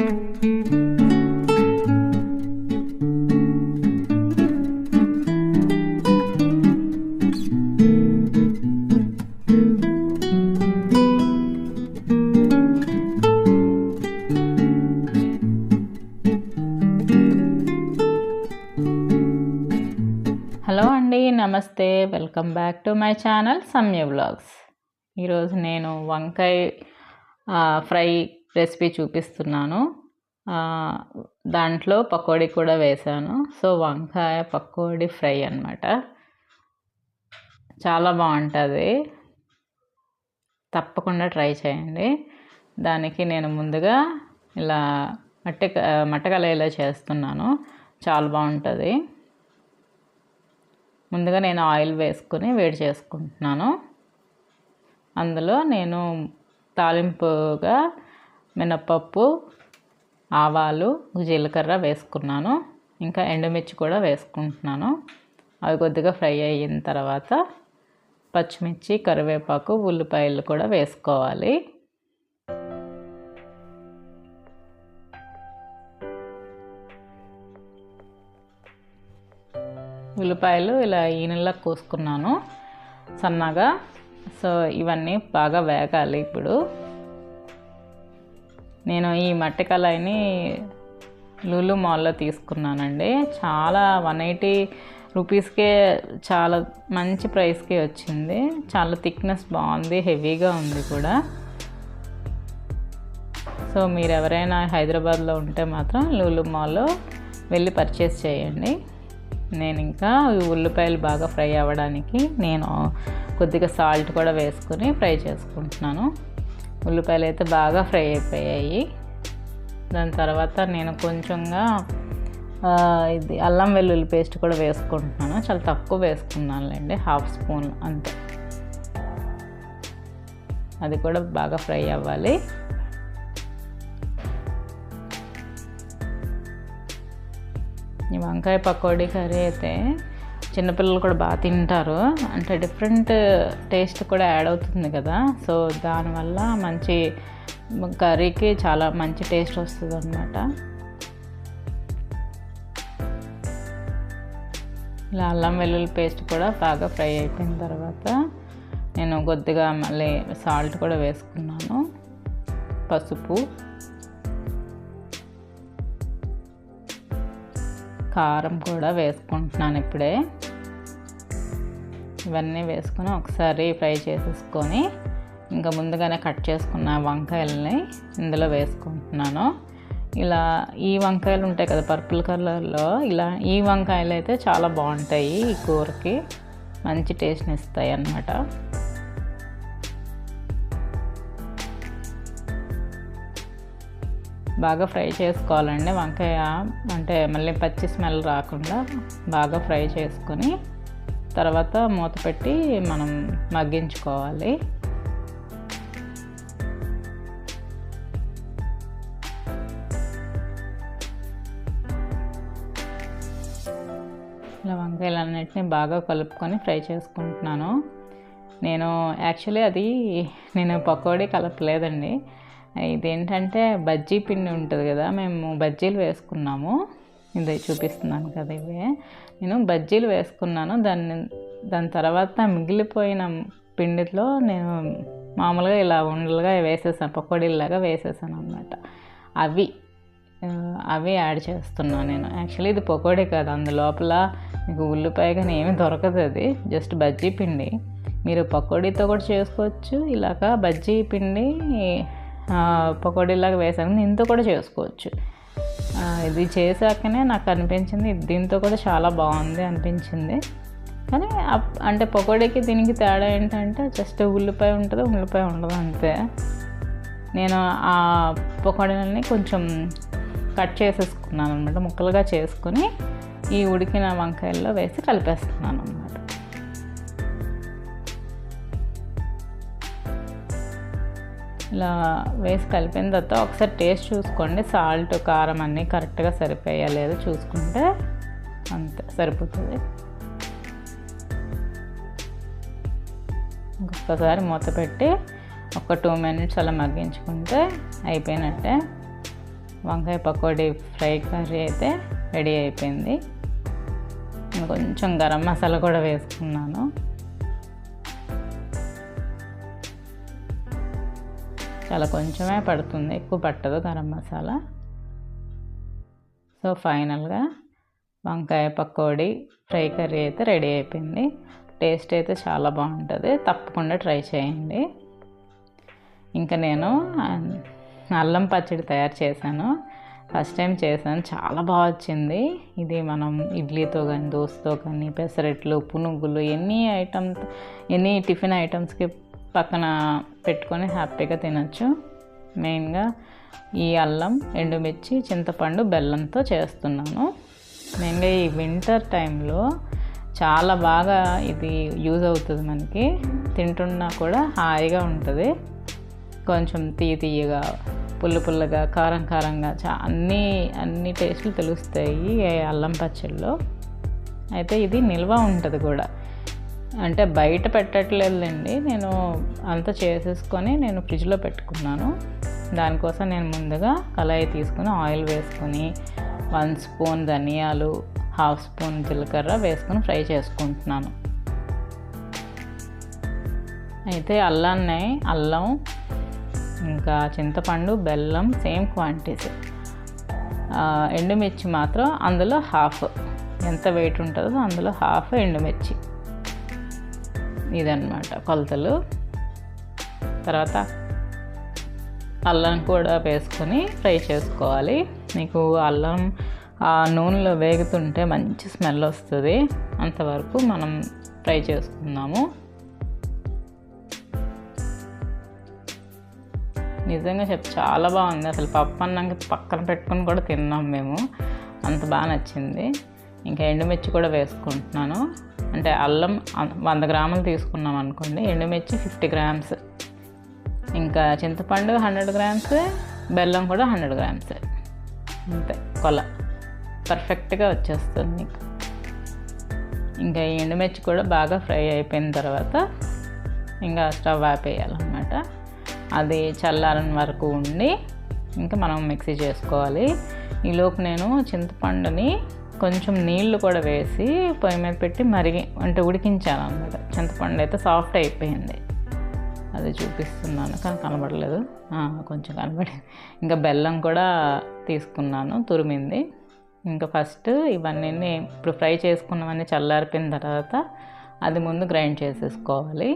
Hello అండి నమస్తే. Welcome back to my channel Samya blogs ఈరోజు నేను వంకాయ ఫ్రై రెసిపీ చూపిస్తున్నాను. దాంట్లో పకోడీ కూడా వేశాను. సో వంకాయ పకోడీ ఫ్రై అన్నమాట. చాలా బాగుంటుంది. తప్పకుండా ట్రై చేయండి. దానికి నేను ముందుగా ఇలా మట్టి మట్టకలేలా చేస్తున్నాను. చాలా బాగుంటుంది. ముందుగా నేను ఆయిల్ వేసుకుని వేడి చేసుకుంటున్నాను. అందులో నేను తాలింపుగా మినప్పప్పు ఆవాలు జీలకర్ర వేసుకున్నాను. ఇంకా ఎండుమిర్చి కూడా వేసుకుంటున్నాను. అవి కొద్దిగా ఫ్రై అయిన తర్వాత పచ్చిమిర్చి కరివేపాకు ఉల్లిపాయలు కూడా వేసుకోవాలి. ఉల్లిపాయలు ఇలా ఈనెల్లా కోసుకున్నాను. సన్నగా. సో ఇవన్నీ బాగా వేగాలి ఇప్పుడు. నేను ఈ మట్టి కళాయిని లూలు మాల్లో తీసుకున్నానండి. చాలా వన్ ఎయిటీ రూపీస్కే చాలా మంచి ప్రైస్కే వచ్చింది. చాలా థిక్నెస్ బాగుంది హెవీగా ఉంది కూడా. సో మీరు ఎవరైనా హైదరాబాద్లో ఉంటే మాత్రం లూలు మాల్లో వెళ్ళి పర్చేస్ చేయండి. నేను ఇంకా ఉల్లిపాయలు బాగా ఫ్రై అవ్వడానికి నేను కొద్దిగా సాల్ట్ కూడా వేసుకుని ఫ్రై చేసుకుంటున్నాను. ఉల్లిపాయలు అయితే బాగా ఫ్రై అయిపోయాయి. దాని తర్వాత నేను కొంచెంగా ఇది అల్లం వెల్లుల్లి పేస్ట్ కూడా వేసుకుంటున్నాను. చాలా తక్కువ వేసుకున్నానులేండి హాఫ్ స్పూన్ అంతే. అది కూడా బాగా ఫ్రై అవ్వాలి. ఈ వంకాయ పకోడీ కర్రీ అయితే చిన్నపిల్లలు కూడా బాగా తింటారు. అంటే డిఫరెంట్ టేస్ట్ కూడా యాడ్ అవుతుంది కదా. సో దానివల్ల మంచి కర్రీకి చాలా మంచి టేస్ట్ వస్తుంది అనమాట ఇలా అల్లం వెల్లుల్లి పేస్ట్ కూడా బాగా ఫ్రై అయిపోయిన తర్వాత నేను కొద్దిగా మళ్ళీ సాల్ట్ కూడా వేసుకున్నాను. పసుపు. కారం కూడా వేసుకుంటున్నాను ఇప్పుడే. ఇవన్నీ వేసుకొని ఒకసారి ఫ్రై చేసేసుకొని ఇంకా ముందుగానే కట్ చేసుకున్న వంకాయలని ఇందులో వేసుకుంటున్నాను. ఇలా ఈ వంకాయలు ఉంటాయి కదా పర్పుల్ కలర్లో ఇలా ఈ వంకాయలు అయితే చాలా బాగుంటాయి ఈ కూరకి. మంచి టేస్ట్ని ఇస్తాయి అన్నమాట బాగా ఫ్రై చేసుకోవాలండి. వంకాయ అంటే మళ్ళీ పచ్చి స్మెల్ రాకుండా బాగా ఫ్రై చేసుకొని తర్వాత మూత పెట్టి మనం మగ్గించుకోవాలి. ఇలా వంకాయలన్నింటినీ బాగా కలుపుకొని ఫ్రై చేసుకుంటున్నాను. నేను యాక్చువల్లీ అది నేను పకోడీ కలపలేదండి. ఇదేంటంటే బజ్జీ పిండి ఉంటుంది కదా మేము బజ్జీలు వేసుకున్నాము. ఇది చూపిస్తున్నాను కదా ఇవే. నేను బజ్జీలు వేసుకున్నాను. దాన్ని దాని తర్వాత మిగిలిపోయిన పిండిలో నేను మామూలుగా ఇలా ఉండలుగా వేసేసాను పకోడీలాగా వేసేసాను అనమాట అవి అవి యాడ్ చేస్తున్నాను నేను. యాక్చువల్లీ ఇది పకోడీ కాదు అందులోపల మీకు ఉల్లిపాయ కానీ ఏమీ దొరకదు అది జస్ట్ బజ్జీ పిండి. మీరు పకోడీతో కూడా చేసుకోవచ్చు ఇలాగా బజ్జీ పిండి పకోడీలాగా వేసాను. దీంతో కూడా చేసుకోవచ్చు. ఇది చేశాకనే నాకు అనిపించింది. దీంతో కూడా చాలా బాగుంది అనిపించింది. కానీ అంటే పకోడీకి దీనికి తేడా ఏంటంటే జస్ట్ ఉల్లిపాయ ఉంటుంది ఉల్లిపాయ ఉండదు అంతే. నేను ఆ పకోడీలని కొంచెం కట్ చేసేసుకున్నాను అనమాట ముక్కలుగా చేసుకుని ఈ ఉడికిన వంకాయల్లో వేసి కలిపేస్తున్నాను. ఇలా వేసి కలిపిన తర్వాత ఒకసారి టేస్ట్ చూసుకోండి. సాల్ట్ కారం అన్నీ కరెక్ట్గా సరిపోయా లేదో చూసుకుంటే అంతే సరిపోతుంది. ఒక్కసారి మూత పెట్టి ఒక టూ మినిట్స్ అలా మగ్గించుకుంటే అయిపోయినట్టే. వంకాయ పకోడీ ఫ్రై కర్రీ అయితే రెడీ అయిపోయింది. కొంచెం గరం మసాలా కూడా వేసుకున్నాను. చాలా కొంచెమే పడుతుంది. ఎక్కువ పట్టదు గరం మసాలా. సో ఫైనల్గా వంకాయ పకోడీ ఫ్రై కర్రీ అయితే రెడీ అయిపోయింది. టేస్ట్ అయితే చాలా బాగుంటుంది. తప్పకుండా ట్రై చేయండి. ఇంకా నేను అల్లం పచ్చడి తయారు చేశాను. ఫస్ట్ టైం చేశాను. చాలా బాగా వచ్చింది. ఇది మనం ఇడ్లీతో కానీ దోశతో కానీ పెసరట్లు పునుగులు ఎన్ని ఐటమ్స్ ఎన్ని టిఫిన్ ఐటమ్స్కి పక్కన పెట్టుకొని హ్యాపీగా తినచ్చు. మెయిన్గా ఈ అల్లం ఎండుమిర్చి చింతపండు బెల్లంతో చేస్తున్నాను. మెయిన్గా ఈ వింటర్ టైంలో చాలా బాగా ఇది యూజ్ అవుతుంది మనకి. తింటున్నా కూడా హాయిగా ఉంటుంది. కొంచెం తీయ తీయగా పుల్ల పుల్లగా కారం కారంగా చా అన్నీ అన్ని టేస్ట్లు తెలుస్తాయి అల్లం పచ్చడిలో అయితే ఇది నిల్వ ఉంటుంది కూడా. అంటే బయట పెట్టట్లేదండి నేను అంతా చేసేసుకొని నేను ఫ్రిడ్జ్లో పెట్టుకున్నాను. దానికోసం నేను ముందుగా కళాయి తీసుకుని ఆయిల్ వేసుకొని వన్ స్పూన్ ధనియాలు హాఫ్ స్పూన్ జీలకర్ర వేసుకొని ఫ్రై చేసుకుంటున్నాను. అయితే అల్లాన్ని అల్లం ఇంకా చింతపండు బెల్లం సేమ్ క్వాంటిటీస్. ఎండుమిర్చి మాత్రం అందులో హాఫ్. ఎంత వెయిట్ ఉంటుందో అందులో హాఫ్ ఎండుమిర్చి. ఇదన్నమాట కొలతలు. తర్వాత అల్లం కూడా వేసుకొని ఫ్రై చేసుకోవాలి. మీకు అల్లం ఆ నూనెలో వేగుతుంటే మంచి స్మెల్ వస్తుంది. అంతవరకు మనం ఫ్రై చేసుకుందాము. నిజంగా చెప్ చాలా బాగుంది. అసలు పప్పు అన్నంకి పక్కన పెట్టుకొని కూడా తిన్నాం మేము. అంత బాగా నచ్చింది. ఇంకా ఎండుమిర్చి కూడా వేసుకుంటున్నాను. అంటే అల్లం వంద గ్రాములు తీసుకున్నాం అనుకోండి ఎండుమిర్చి ఫిఫ్టీ గ్రామ్స్. ఇంకా చింతపండు హండ్రెడ్ గ్రామ్స్ బెల్లం కూడా హండ్రెడ్ గ్రామ్స్. అంతే కొల. పర్ఫెక్ట్గా వచ్చేస్తుంది మీకు ఇంకా ఈ ఎండుమిర్చి కూడా బాగా ఫ్రై అయిపోయిన తర్వాత ఇంకా స్టవ్ ఆపేయాలన్నమాట. అది చల్లారని వరకు ఉండి ఇంకా మనం మిక్సీ చేసుకోవాలి. ఈలోపు నేను చింతపండుని కొంచెం నీళ్ళు కూడా వేసి పొయ్యి మీద పెట్టి మరిగి అంటే ఉడికించాను అనమాట చింతపండు అయితే సాఫ్ట్ అయిపోయింది. అది చూపిస్తున్నాను కానీ కనబడలేదు. కొంచెం కనబడింది ఇంకా బెల్లం కూడా తీసుకున్నాను తురిమింది. ఇంకా ఫస్ట్ ఇవన్నీ ఇప్పుడు ఫ్రై చేసుకున్నవన్నీ చల్లారిపోయిన తర్వాత అది ముందు గ్రైండ్ చేసేసుకోవాలి.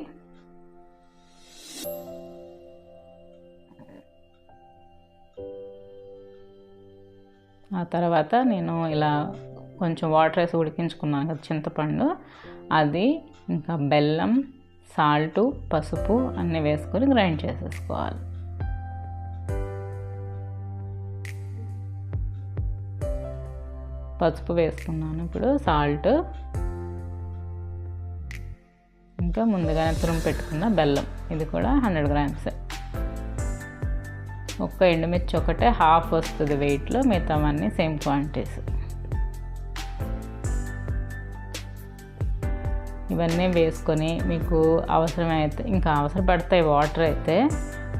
ఆ తర్వాత నేను ఇలా కొంచెం వాటర్ వేసి ఉడికించుకున్నాను కదా చింతపండు. అది ఇంకా బెల్లం సాల్టు పసుపు అన్నీ వేసుకొని గ్రైండ్ చేసేసుకోవాలి. పసుపు వేసుకున్నాను ఇప్పుడు సాల్ట్. ఇంకా ముందుగానే తురుము పెట్టుకున్న బెల్లం. ఇది కూడా హండ్రెడ్ గ్రామ్స్ ఒక్క ఎండుమిర్చి ఒకటే హాఫ్ వస్తుంది వెయిట్లో మిగతావన్నీ సేమ్ క్వాంటిటీస్. ఇవన్నీ వేసుకొని మీకు అవసరమైతే ఇంకా అవసరపడతాయి వాటర్ అయితే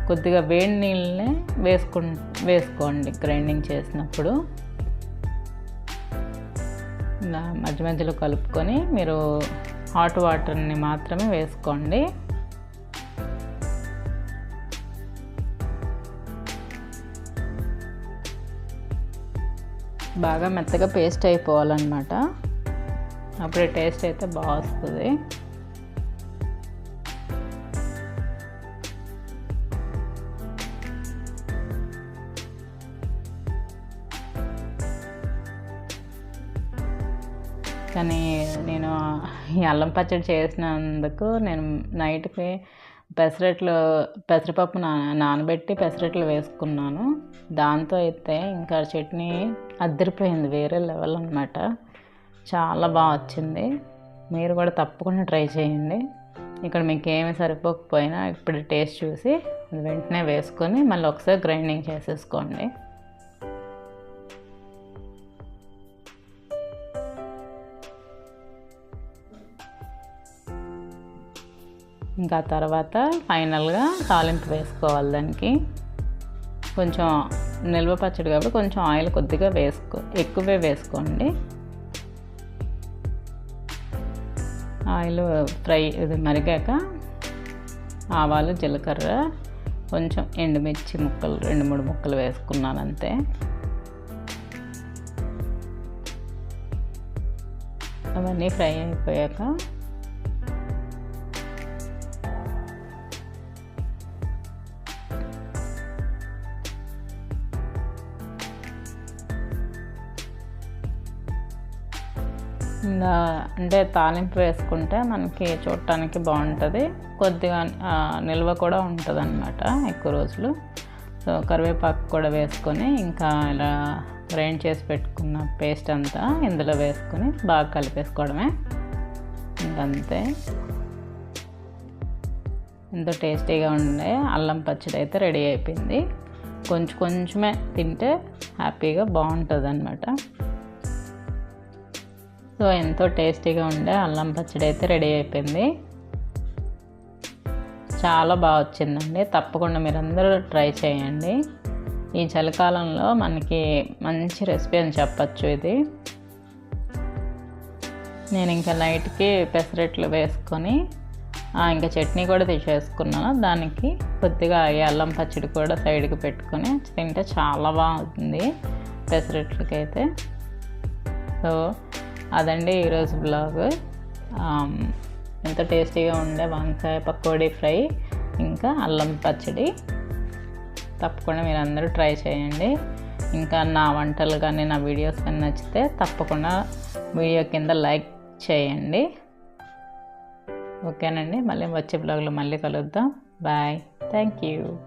కొద్దిగా వేడి నీళ్ళని వేసుకు వేసుకోండి గ్రైండింగ్ చేసినప్పుడు. ఇలా మధ్య మధ్యలో కలుపుకొని మీరు హాట్ వాటర్ని మాత్రమే వేసుకోండి. బాగా మెత్తగా పేస్ట్ అయిపోవాలన్నమాట. అప్పుడే టేస్ట్ అయితే బాగా వస్తుంది. కానీ నేను ఈ అల్లం పచ్చడి చేసినందుకు నేను నైట్కి పెసరట్లు పెసరపప్పు నా నానబెట్టి పెసరట్లు వేసుకున్నాను. దాంతో అయితే ఇంకా చట్నీ అద్దరిపోయింది వేరే లెవెల్ అనమాట చాలా బాగా వచ్చింది. మీరు కూడా తప్పకుండా ట్రై చేయండి. ఇక్కడ మీకు ఏమి సరిపోకపోయినా ఇప్పుడు టేస్ట్ చూసి వెంటనే వేసుకొని మళ్ళీ ఒకసారి గ్రైండింగ్ చేసేసుకోండి. ఇంకా తర్వాత ఫైనల్గా తాలింపు వేసుకోవాలి దానికి. కొంచెం నిల్వ పచ్చడి కాబట్టి కొంచెం ఆయిల్ కొద్దిగా వేసుకో ఎక్కువే వేసుకోండి. ఆయిల్ ఫ్రై ఇది మరిగాక ఆవాలు జీలకర్ర కొంచెం ఎండుమిర్చి ముక్కలు రెండు మూడు ముక్కలు వేసుకున్నాను అంతే. అవన్నీ ఫ్రై అయిపోయాక ఇంకా అంటే తాలింపు వేసుకుంటే మనకి చూడటానికి బాగుంటుంది. కొద్దిగా నిల్వ కూడా ఉంటుంది అనమాట ఎక్కువ రోజులు. సో కరివేపాకు కూడా వేసుకొని ఇంకా ఇలా గ్రైండ్ చేసి పెట్టుకున్న పేస్ట్ అంతా ఇందులో వేసుకొని బాగా కలిపేసుకోవడమే. ఇంకంతే. ఎంతో టేస్టీగా ఉండే అల్లం పచ్చడి అయితే రెడీ అయిపోయింది. కొంచెం కొంచెమే తింటే హ్యాపీగా బాగుంటుంది అనమాట సో ఎంతో టేస్టీగా ఉండే అల్లం పచ్చడి అయితే రెడీ అయిపోయింది. చాలా బాగా వచ్చిందండి. తప్పకుండా మీరందరూ ట్రై చేయండి. ఈ చలికాలంలో మనకి మంచి రెసిపీ అని చెప్పచ్చు ఇది. నేను ఇంకా నైట్కి పెసరట్లు వేసుకొని ఇంకా చట్నీ కూడా తీసేసుకున్నాను. దానికి కొద్దిగా ఈ అల్లం పచ్చడి కూడా సైడ్కి పెట్టుకొని తింటే చాలా బాగుంది పెసరట్లకి అయితే సో అదండి ఈరోజు బ్లాగ్. ఆమ్, ఎంతో టేస్టీగా ఉండే వంకాయ పకోడీ ఫ్రై ఇంకా అల్లం పచ్చడి. తప్పకుండా మీరు అందరూ ట్రై చేయండి. ఇంకా నా వంటలు కానీ నా వీడియోస్ కానీ నచ్చితే తప్పకుండా వీడియో కింద లైక్ చేయండి. ఓకేనండి మళ్ళీ వచ్చే బ్లాగ్లో మళ్ళీ కలుద్దాం. బాయ్. Thank you.